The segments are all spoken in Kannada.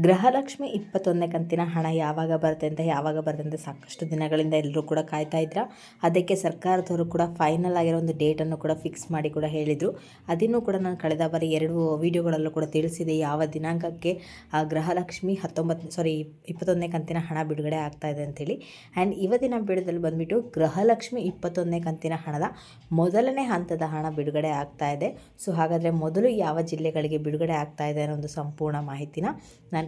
ಗೃಹಲಕ್ಷ್ಮಿ ಇಪ್ಪತ್ತೊಂದನೇ ಕಂತಿನ ಹಣ ಯಾವಾಗ ಬರುತ್ತೆ ಅಂತ ಯಾವಾಗ ಬರುತ್ತೆ ಅಂತ ಸಾಕಷ್ಟು ದಿನಗಳಿಂದ ಎಲ್ಲರೂ ಕೂಡ ಕಾಯ್ತಾ ಇದ್ರ. ಅದಕ್ಕೆ ಸರ್ಕಾರದವರು ಕೂಡ ಫೈನಲ್ ಆಗಿರೋ ಒಂದು ಡೇಟನ್ನು ಕೂಡ ಫಿಕ್ಸ್ ಮಾಡಿ ಕೂಡ ಹೇಳಿದರು. ಅದನ್ನು ಕೂಡ ನಾನು ಕಳೆದ ಬಾರಿ ಎರಡು ವಿಡಿಯೋಗಳಲ್ಲೂ ಕೂಡ ತಿಳಿಸಿದೆ. ಯಾವ ದಿನಾಂಕಕ್ಕೆ, ಆ, ಗೃಹಲಕ್ಷ್ಮಿ ಹತ್ತೊಂಬತ್ತು ಸಾರಿ ಇಪ್ಪತ್ತೊಂದನೇ ಕಂತಿನ ಹಣ ಬಿಡುಗಡೆ ಆಗ್ತಾ ಇದೆ ಅಂತೇಳಿ. ಆ್ಯಂಡ್ ಇವತ್ತಿನ ಬಿಡದಲ್ಲಿ ಬಂದುಬಿಟ್ಟು ಗೃಹಲಕ್ಷ್ಮಿ ಇಪ್ಪತ್ತೊಂದನೇ ಕಂತಿನ ಹಣದ ಮೊದಲನೇ ಹಂತದ ಹಣ ಬಿಡುಗಡೆ ಆಗ್ತಾ ಇದೆ. ಸೊ ಹಾಗಾದರೆ ಮೊದಲು ಯಾವ ಜಿಲ್ಲೆಗಳಿಗೆ ಬಿಡುಗಡೆ ಆಗ್ತಾ ಇದೆ ಅನ್ನೋ ಒಂದು ಸಂಪೂರ್ಣ ಮಾಹಿತಿನ ನಾನು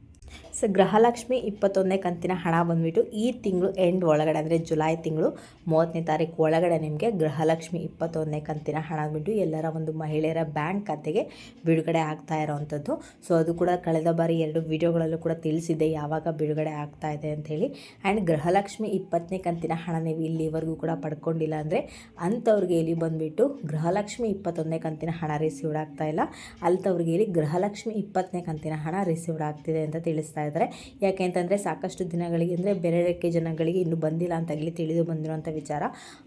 ಸೊ ಗೃಹಲಕ್ಷ್ಮಿ ಇಪ್ಪತ್ತೊಂದನೇ ಕಂತಿನ ಹಣ ಬಂದುಬಿಟ್ಟು ಈ ತಿಂಗಳು ಎಂಡ್ ಒಳಗಡೆ ಅಂದರೆ ಜುಲೈ ತಿಂಗಳು ಮೂವತ್ತನೇ ತಾರೀಕು ಒಳಗಡೆ ನಿಮಗೆ ಗೃಹಲಕ್ಷ್ಮಿ ಇಪ್ಪತ್ತೊಂದನೇ ಕಂತಿನ ಹಣ ಬಿಟ್ಟು ಎಲ್ಲರ ಒಂದು ಮಹಿಳೆಯರ ಬ್ಯಾಂಕ್ ಖಾತೆಗೆ ಬಿಡುಗಡೆ ಆಗ್ತಾ ಇರೋವಂಥದ್ದು ಸೊ ಅದು ಕೂಡ ಕಳೆದ ಬಾರಿ ಎರಡು ವಿಡಿಯೋಗಳಲ್ಲೂ ಕೂಡ ತಿಳಿಸಿದೆ ಯಾವಾಗ ಬಿಡುಗಡೆ ಆಗ್ತಾ ಇದೆ ಅಂಥೇಳಿ ಆ್ಯಂಡ್ ಗೃಹಲಕ್ಷ್ಮಿ ಇಪ್ಪತ್ತನೇ ಕಂತಿನ ಹಣ ನೀವು ಇಲ್ಲಿವರೆಗೂ ಕೂಡ ಪಡ್ಕೊಂಡಿಲ್ಲ ಅಂದರೆ ಅಂಥವ್ರಿಗೆ ಇಲ್ಲಿ ಬಂದುಬಿಟ್ಟು ಗೃಹಲಕ್ಷ್ಮಿ ಇಪ್ಪತ್ತೊಂದನೇ ಕಂತಿನ ಹಣ ರಿಸೀವ್ಡ್ ಆಗ್ತಾ ಇಲ್ಲ. ಅಂಥವ್ರಿಗೆ ಇಲ್ಲಿ ಗೃಹಲಕ್ಷ್ಮಿ ಇಪ್ಪತ್ತನೇ ಕಂತಿನ ಹಣ ರಿಸೀವ್ಡ್ ಆಗ್ತಿದೆ ಅಂತ ತಿಳಿಸ್ತಾ ಇದ್ದಾರೆ. ಯಾಕೆ ಅಂತಂದರೆ ಸಾಕಷ್ಟು ದಿನಗಳಿಗೆ ಅಂದರೆ ಬೇರೆ ಜನಗಳಿಗೆ ಇನ್ನೂ ಬಂದಿಲ್ಲ ಅಂತ ಇಲ್ಲಿ ತಿಳಿದು ಬಂದಿರುವಂಥ ವಿಚಾರ.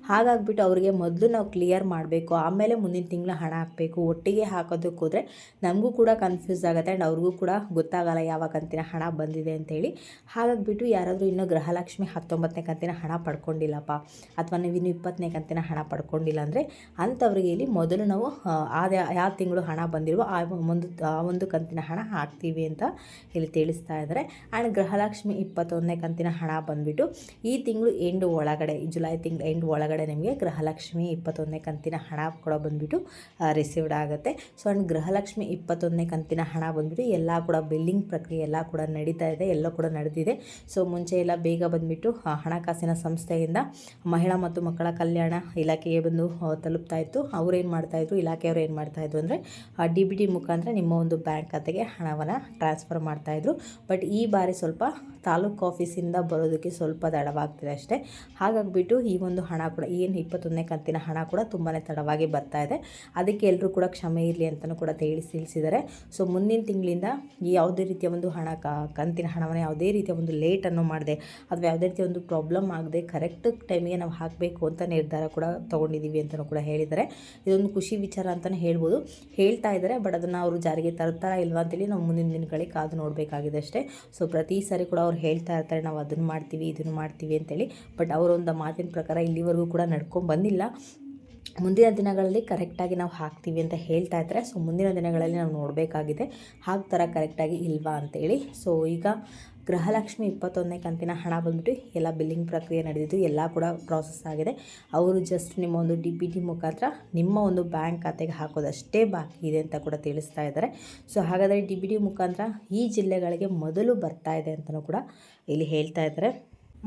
ಹಾಗಾಗ್ಬಿಟ್ಟು ಅವರಿಗೆ ಮೊದಲು ನಾವು ಕ್ಲಿಯರ್ ಮಾಡಬೇಕು, ಆಮೇಲೆ ಮುಂದಿನ ತಿಂಗಳು ಹಣ ಹಾಕಬೇಕು, ಒಟ್ಟಿಗೆ ಹಾಕೋದಕ್ಕೆ ಹೋದರೆ ನಮಗೂ ಕೂಡ ಕನ್ಫ್ಯೂಸ್ ಆಗುತ್ತೆ ಆ್ಯಂಡ್ ಅವ್ರಿಗೂ ಕೂಡ ಗೊತ್ತಾಗಲ್ಲ ಯಾವ ಕಂತಿನ ಹಣ ಬಂದಿದೆ ಅಂತೇಳಿ ಹಾಗಾಗ್ಬಿಟ್ಟು ಯಾರಾದರೂ ಇನ್ನೂ ಗೃಹಲಕ್ಷ್ಮಿ ಹತ್ತೊಂಬತ್ತನೇ ಕಂತಿನ ಹಣ ಪಡ್ಕೊಂಡಿಲ್ಲಪ್ಪ, ಅಥವಾ ನೀವು ಇನ್ನೂ ಇಪ್ಪತ್ತನೇ ಕಂತಿನ ಹಣ ಪಡ್ಕೊಂಡಿಲ್ಲ ಅಂದರೆ ಅಂಥವ್ರಿಗೆ ಇಲ್ಲಿ ಮೊದಲು ನಾವು ಆದ ಯಾವ ತಿಂಗಳು ಹಣ ಬಂದಿರುವ ಆ ಒಂದು ಆ ಒಂದು ಕಂತಿನ ಹಣ ಹಾಕ್ತೀವಿ ಅಂತ ಇಲ್ಲಿ ತಿಳಿಸ್ತಾ ಇದ್ದಾರೆ. ಆ್ಯಂಡ್ ಗೃಹಲಕ್ಷ್ಮಿ ಇಪ್ಪತ್ತೊಂದನೇ ಕಂತಿನ ಹಣ ಬಂದುಬಿಟ್ಟು ಈ ತಿಂಗಳು ಎಂಡ್ ಒಳಗಡೆ, ಜುಲೈ ತಿಂಗಳು ಎಂಡ್ ಒಳಗಡೆ ನಿಮಗೆ ಗೃಹಲಕ್ಷ್ಮಿ ಇಪ್ಪತ್ತೊಂದನೇ ಕಂತಿನ ಹಣ ಕೂಡ ಬಂದುಬಿಟ್ಟು ರಿಸೀವ್ಡ್ ಆಗುತ್ತೆ. ಸೊ ಆ್ಯಂಡ್ ಗೃಹಲಕ್ಷ್ಮಿ ಇಪ್ಪತ್ತೊಂದನೇ ಕಂತಿನ ಹಣ ಬಂದುಬಿಟ್ಟು ಎಲ್ಲ ಕೂಡ ಬಿಲ್ಲಿಂಗ್ ಪ್ರಕ್ರಿಯೆ ಎಲ್ಲ ಕೂಡ ನಡೀತಾ ಇದೆ, ಎಲ್ಲ ಕೂಡ ನಡೆದಿದೆ. ಸೊ ಮುಂಚೆ ಎಲ್ಲ ಬೇಗ ಬಂದುಬಿಟ್ಟು ಹಣಕಾಸಿನ ಸಂಸ್ಥೆಯಿಂದ ಮಹಿಳಾ ಮತ್ತು ಮಕ್ಕಳ ಕಲ್ಯಾಣ ಇಲಾಖೆಗೆ ಬಂದು ತಲುಪ್ತಾ ಇತ್ತು. ಅವ್ರೇನು ಮಾಡ್ತಾಯಿದ್ರು ಇಲಾಖೆಯವರು ಏನು ಮಾಡ್ತಾಯಿದ್ರು ಅಂದರೆ ಡಿ ಬಿ ಟಿ ಮುಖಾಂತರ ನಿಮ್ಮ ಒಂದು ಬ್ಯಾಂಕ್ ಖಾತೆಗೆ ಹಣವನ್ನು ಟ್ರಾನ್ಸ್ಫರ್ ಮಾಡ್ತಾಯಿದ್ರು ಬಟ್ ಈ ಬಾರಿ ಸ್ವಲ್ಪ ತಾಲೂಕು ಆಫೀಸಿಂದ ಬರೋದಕ್ಕೆ ಸ್ವಲ್ಪ ತಡವಾಗ್ತಿದೆ ಅಷ್ಟೇ. ಹಾಗಾಗಿಬಿಟ್ಟು ಈ ಒಂದು ಹಣ ಕೂಡ ಏನು ಇಪ್ಪತ್ತೊಂದನೇ ಕಂತಿನ ಹಣ ಕೂಡ ತುಂಬಾ ತಡವಾಗಿ ಬರ್ತಾ ಇದೆ. ಅದಕ್ಕೆ ಎಲ್ಲರೂ ಕೂಡ ಕ್ಷಮೆ ಇರಲಿ ಅಂತಲೂ ಕೂಡ ತಿಳಿಸಿ, ತಿಳಿಸಿದ್ದಾರೆ. ಸೊ, ಮುಂದಿನ ತಿಂಗಳಿಂದ ಯಾವುದೇ ರೀತಿಯ ಒಂದು ಹಣ ಕಂತಿನ ಹಣವನ್ನು ಯಾವುದೇ ರೀತಿಯ ಒಂದು ಲೇಟನ್ನು ಮಾಡದೆ, ಅಥವಾ ಯಾವುದೇ ರೀತಿಯ ಒಂದು ಪ್ರಾಬ್ಲಮ್ ಆಗದೆ ಕರೆಕ್ಟ್ ಟೈಮಿಗೆ ನಾವು ಹಾಕಬೇಕು ಅಂತ ನಿರ್ಧಾರ ಕೂಡ ತೊಗೊಂಡಿದ್ದೀವಿ ಅಂತಲೂ ಕೂಡ ಹೇಳಿದ್ದಾರೆ. ಇದೊಂದು ಖುಷಿ ವಿಚಾರ ಅಂತಲೇ ಹೇಳ್ಬೋದು. ಹೇಳ್ತಾ ಇದ್ದಾರೆ, ಬಟ್ ಅದನ್ನು ಅವರು ಜಾರಿಗೆ ತರ್ತಾರಾ ಇಲ್ವಾ ಅಂತೇಳಿ ನಾವು ಮುಂದಿನ ದಿನಗಳಿಗೆ ಕಾದು ನೋಡಬೇಕಾಗಿದೆ. ಅಷ್ಟೇ ಸೊ ಪ್ರತಿ ಸಾರಿ ಕೂಡ ಅವ್ರು ಹೇಳ್ತಾ ಇರ್ತಾರೆ, ನಾವು ಅದನ್ನು ಮಾಡ್ತೀವಿ ಇದನ್ನು ಮಾಡ್ತೀವಿ ಅಂತೇಳಿ. ಬಟ್ ಅವರೊಂದು ಮಾತಿನ ಪ್ರಕಾರ ಇಲ್ಲಿವರೆಗೂ ಕೂಡ ನಡ್ಕೊಂಡು ಬಂದಿಲ್ಲ. ಮುಂದಿನ ದಿನಗಳಲ್ಲಿ ಕರೆಕ್ಟಾಗಿ ನಾವು ಹಾಕ್ತೀವಿ ಅಂತ ಹೇಳ್ತಾ ಇದ್ದಾರೆ ಸೊ ಮುಂದಿನ ದಿನಗಳಲ್ಲಿ ನಾವು ನೋಡಬೇಕಾಗಿದೆ ಹಾಕ್ತಾರೆ ಕರೆಕ್ಟಾಗಿ ಇಲ್ವಾ ಅಂತೇಳಿ. ಸೊ ಈಗ ಗೃಹಲಕ್ಷ್ಮಿ ಇಪ್ಪತ್ತೊಂದನೇ ಕಂತಿನ ಹಣ ಬಂದ್ಬಿಟ್ಟು ಎಲ್ಲ ಬಿಲ್ಲಿಂಗ್ ಪ್ರಕ್ರಿಯೆ ನಡೆದಿದ್ದು ಎಲ್ಲ ಕೂಡ ಪ್ರಾಸೆಸ್ ಆಗಿದೆ. ಅವರು ಜಸ್ಟ್ ನಿಮ್ಮ ಒಂದು ಡಿ ಪಿ ಟಿ ಮುಖಾಂತರ ನಿಮ್ಮ ಒಂದು ಬ್ಯಾಂಕ್ ಖಾತೆಗೆ ಹಾಕೋದಷ್ಟೇ ಬಾಕಿ ಇದೆ ಅಂತ ಕೂಡ ತಿಳಿಸ್ತಾ ಇದ್ದಾರೆ. ಸೊ ಹಾಗಾದರೆ ಡಿ ಬಿ ಟಿ ಮುಖಾಂತರ ಈ ಜಿಲ್ಲೆಗಳಿಗೆ ಮೊದಲು ಬರ್ತಾ ಇದೆ ಅಂತಲೂ ಕೂಡ ಇಲ್ಲಿ ಹೇಳ್ತಾ ಇದ್ದಾರೆ.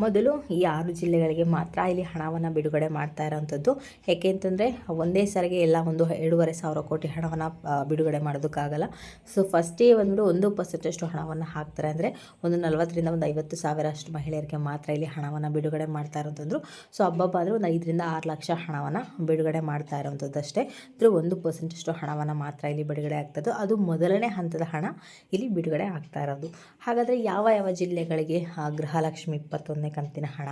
ಮೊದಲು ಈ ಆರು ಜಿಲ್ಲೆಗಳಿಗೆ ಮಾತ್ರ ಇಲ್ಲಿ ಹಣವನ್ನು ಬಿಡುಗಡೆ ಮಾಡ್ತಾ ಇರೋವಂಥದ್ದು ಯಾಕೆ ಅಂತಂದರೆ, ಒಂದೇ ಸಾರಿಗೆ ಎಲ್ಲ ಒಂದು ಎರಡೂವರೆ ಸಾವಿರ ಕೋಟಿ ಹಣವನ್ನು ಬಿಡುಗಡೆ ಮಾಡೋದಕ್ಕಾಗಲ್ಲ. ಸೊ ಫಸ್ಟೇ ಒಂದು ಒಂದು ಪರ್ಸೆಂಟಷ್ಟು ಹಣವನ್ನು ಹಾಕ್ತಾರೆ. ಅಂದರೆ, ಒಂದು ನಲ್ವತ್ತರಿಂದ ಒಂದು ಐವತ್ತು ಸಾವಿರ ಅಷ್ಟು ಮಹಿಳೆಯರಿಗೆ ಮಾತ್ರ ಇಲ್ಲಿ ಹಣವನ್ನು ಬಿಡುಗಡೆ ಮಾಡ್ತಾ ಇರೋಂಥದ್ದು. ಸೊ ಹಬ್ಬಬ್ಬ ಅಂದರೆ ಒಂದು ಐದರಿಂದ ಆರು ಲಕ್ಷ ಹಣವನ್ನು ಬಿಡುಗಡೆ ಮಾಡ್ತಾ ಇರೋವಂಥದ್ದು ಅಷ್ಟೇ. ಅಂದರೆ, ಒಂದು ಪರ್ಸೆಂಟಷ್ಟು ಹಣವನ್ನು ಮಾತ್ರ ಇಲ್ಲಿ ಬಿಡುಗಡೆ ಆಗ್ತದ್ದು ಅದು ಮೊದಲನೇ ಹಂತದ ಹಣ ಇಲ್ಲಿ ಬಿಡುಗಡೆ ಆಗ್ತಾ ಇರೋದು. ಹಾಗಾದರೆ ಯಾವ ಯಾವ ಜಿಲ್ಲೆಗಳಿಗೆ ಗೃಹಲಕ್ಷ್ಮಿ ಇಪ್ಪತ್ತೊಂದನೇ ಕಂತಿನ ಹಣ.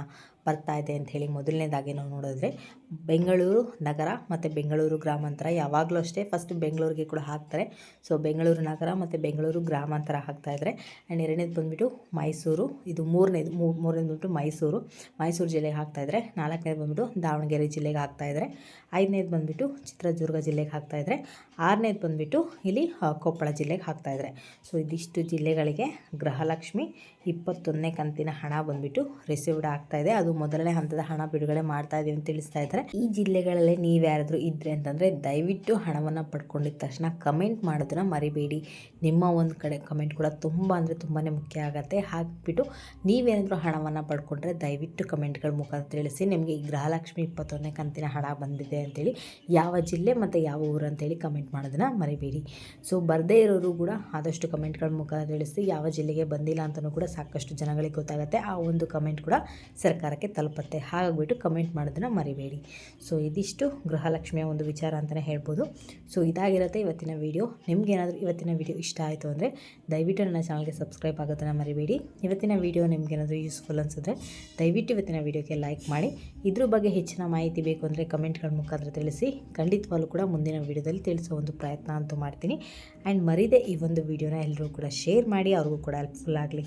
ಬರ್ತಾ ಇದೆ ಅಂಥೇಳಿ ಮೊದಲನೇದಾಗಿ ನಾವು ನೋಡಿದ್ರೆ ಬೆಂಗಳೂರು ನಗರ ಮತ್ತು ಬೆಂಗಳೂರು ಗ್ರಾಮಾಂತರ ಯಾವಾಗಲೂ ಅಷ್ಟೇ ಫಸ್ಟ್ ಬೆಂಗಳೂರಿಗೆ ಕೂಡ ಹಾಕ್ತಾರೆ. ಸೊ ಬೆಂಗಳೂರು ನಗರ ಮತ್ತು ಬೆಂಗಳೂರು ಗ್ರಾಮಾಂತರ ಹಾಕ್ತಾಯಿದ್ರೆ ಆ್ಯಂಡ್ ಎರಡನೇದು ಬಂದುಬಿಟ್ಟು ಮೈಸೂರು, ಇದು ಮೂರನೇದು ಮೂರನೇದು ಬಂದುಬಿಟ್ಟು ಮೈಸೂರು. ಮೈಸೂರು ಜಿಲ್ಲೆಗೆ ಹಾಕ್ತಾಯಿದ್ರೆ ನಾಲ್ಕನೇದು ಬಂದುಬಿಟ್ಟು ದಾವಣಗೆರೆ ಜಿಲ್ಲೆಗೆ ಹಾಕ್ತಾಯಿದ್ರೆ ಐದನೇದು ಬಂದುಬಿಟ್ಟು ಚಿತ್ರದುರ್ಗ ಜಿಲ್ಲೆಗೆ ಹಾಕ್ತಾಯಿದ್ರೆ ಆರನೇದು ಬಂದುಬಿಟ್ಟು ಇಲ್ಲಿ ಕೊಪ್ಪಳ ಜಿಲ್ಲೆಗೆ ಹಾಕ್ತಾಯಿದ್ದಾರೆ ಸೊ ಇದಿಷ್ಟು ಜಿಲ್ಲೆಗಳಿಗೆ ಗೃಹಲಕ್ಷ್ಮಿ ಇಪ್ಪತ್ತೊಂದನೇ ಕಂತಿನ ಹಣ ಬಂದುಬಿಟ್ಟು ರಿಸೀವ್ಡ್ ಆಗ್ತಾಯಿದೆ ಅದು ಮೊದಲನೇ ಹಂತದ ಹಣ ಬಿಡುಗಡೆ ಮಾಡ್ತಾ ಇದೀವಿ ಅಂತ ತಿಳಿಸ್ತಾ ಇದ್ದಾರೆ. ಈ ಜಿಲ್ಲೆಗಳಲ್ಲಿ ನೀವು ಯಾರಾದರೂ ಇದ್ರೆ ಅಂತಂದರೆ ದಯವಿಟ್ಟು ಹಣವನ್ನು ಪಡ್ಕೊಂಡಿದ ತಕ್ಷಣ ಕಮೆಂಟ್ ಮಾಡೋದನ್ನ ಮರಿಬೇಡಿ. ನಿಮ್ಮ ಒಂದು ಕಡೆ ಕಮೆಂಟ್ ಕೂಡ ತುಂಬ ಅಂದರೆ ತುಂಬಾ ಮುಖ್ಯ ಆಗುತ್ತೆ. ಹಾಕ್ಬಿಟ್ಟು ನೀವೇನಾದರೂ ಹಣವನ್ನು ಪಡ್ಕೊಂಡ್ರೆ ದಯವಿಟ್ಟು ಕಮೆಂಟ್ಗಳ ಮುಖಾಂತರ ತಿಳಿಸಿ. ನಿಮಗೆ ಈ ಗೃಹಲಕ್ಷ್ಮಿ ಇಪ್ಪತ್ತೊಂದನೇ ಕಂತಿನ ಹಣ ಬಂದಿದೆ ಅಂತೇಳಿ ಯಾವ ಜಿಲ್ಲೆ ಮತ್ತು ಯಾವ ಊರು ಅಂತೇಳಿ ಕಮೆಂಟ್ ಮಾಡೋದನ್ನು ಮರಿಬೇಡಿ. ಸೊ ಬರದೇ ಇರೋರು ಕೂಡ ಆದಷ್ಟು ಕಮೆಂಟ್ಗಳ ಮುಖಾಂತರ ತಿಳಿಸಿ ಯಾವ ಜಿಲ್ಲೆಗೆ ಬಂದಿಲ್ಲ ಅಂತಲೂ ಕೂಡ ಸಾಕಷ್ಟು ಜನಗಳಿಗೆ ಗೊತ್ತಾಗುತ್ತೆ. ಆ ಒಂದು ಕಮೆಂಟ್ ಕೂಡ ಸರ್ಕಾರಕ್ಕೆ ತಲುಪುತ್ತೆ. ಹಾಗಾಗ್ಬಿಟ್ಟು ಕಮೆಂಟ್ ಮಾಡೋದನ್ನು ಮರಿಬೇಡಿ. ಸೊ ಇದಿಷ್ಟು ಗೃಹಲಕ್ಷ್ಮಿಯ ಒಂದು ವಿಚಾರ ಅಂತಲೇ ಹೇಳ್ಬೋದು. ಸೊ ಇದಾಗಿರುತ್ತೆ ಇವತ್ತಿನ ವಿಡಿಯೋ ನಿಮಗೇನಾದರೂ ಇವತ್ತಿನ ವಿಡಿಯೋ ಇಷ್ಟ ಆಯಿತು ಅಂದರೆ ದಯವಿಟ್ಟು ನನ್ನ ಚಾನಲ್ಗೆ ಸಬ್ಸ್ಕ್ರೈಬ್ ಆಗೋದನ್ನು ಮರಿಬೇಡಿ. ಇವತ್ತಿನ ವಿಡಿಯೋ ನಿಮಗೇನಾದರೂ ಯೂಸ್ಫುಲ್ ಅನಿಸಿದ್ರೆ ದಯವಿಟ್ಟು ಇವತ್ತಿನ ವಿಡಿಯೋಗೆ ಲೈಕ್ ಮಾಡಿ. ಇದ್ರ ಬಗ್ಗೆ ಹೆಚ್ಚಿನ ಮಾಹಿತಿ ಬೇಕು ಅಂದರೆ ಕಮೆಂಟ್ಗಳ ಮುಖಾಂತರ ತಿಳಿಸಿ. ಖಂಡಿತವಾಗ್ಲೂ ಕೂಡ ಮುಂದಿನ ವಿಡಿಯೋದಲ್ಲಿ ತಿಳಿಸೋ ಒಂದು ಪ್ರಯತ್ನ ಅಂತೂ ಮಾಡ್ತೀನಿ. ಆ್ಯಂಡ್ ಮರಿದೆ ಈ ಒಂದು ವಿಡಿಯೋನ ಎಲ್ಲರೂ ಕೂಡ ಶೇರ್ ಮಾಡಿ. ಅವ್ರಿಗೂ ಕೂಡ ಹೆಲ್ಪ್ಫುಲ್ ಆಗಲಿ.